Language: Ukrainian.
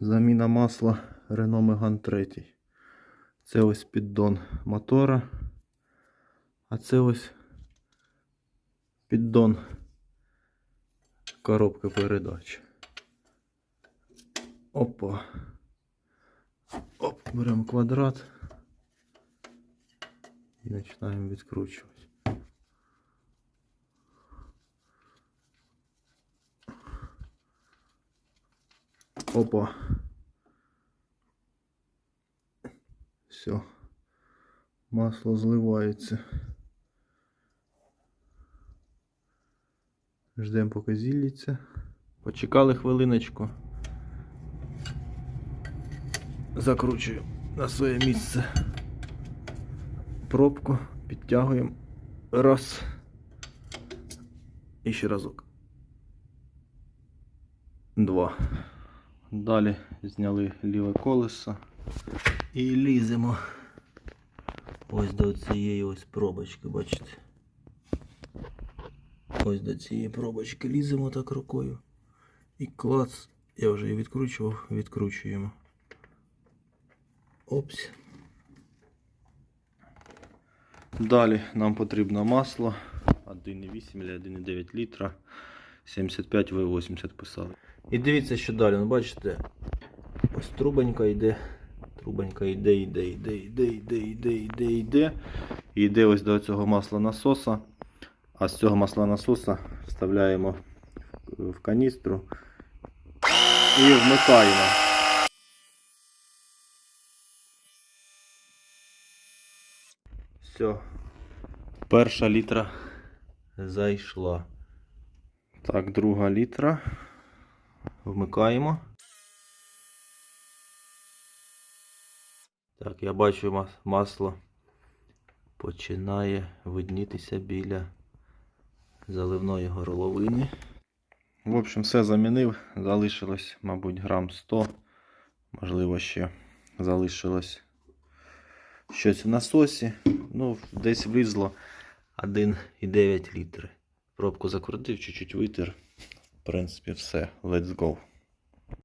Заміна масла Renault Megane 3. Це ось піддон мотора. А це ось піддон коробки передач. Опа. Оп, беремо квадрат і починаємо відкручувати. Опа. Все. Масло зливається. Ждемо поки зілється. Почекали хвилиночку. Закручуємо на своє місце пробку, підтягуємо. Раз. І ще разок. Два. Далі зняли ліве колесо і ліземо ось до цієї ось пробочки, бачите? Ось до цієї пробочки ліземо так рукою. І клац, я вже її відкручував, відкручуємо. Опс. Далі нам потрібно масло 1,8 или 1,9 літра. 75 В80 писали. І дивіться, що далі. Ну, бачите, ось трубонька йде. Трубонька йде, йде, йде, йде, йде, йде, йде, йде. І йде ось до цього масла насоса. А з цього масла насоса вставляємо в- в каністру і вмикаємо. Все. Перша літра зайшла. Так, друга літра. Вмикаємо. Так, я бачу масло починає виднітися біля заливної горловини. В общем, все замінив. Залишилось, мабуть, грам 100. Можливо, ще залишилось щось в насосі. Ну, десь влізло 1,9 літри. Пробку закрутив, чуть-чуть витер. Принципі, все. Let's go.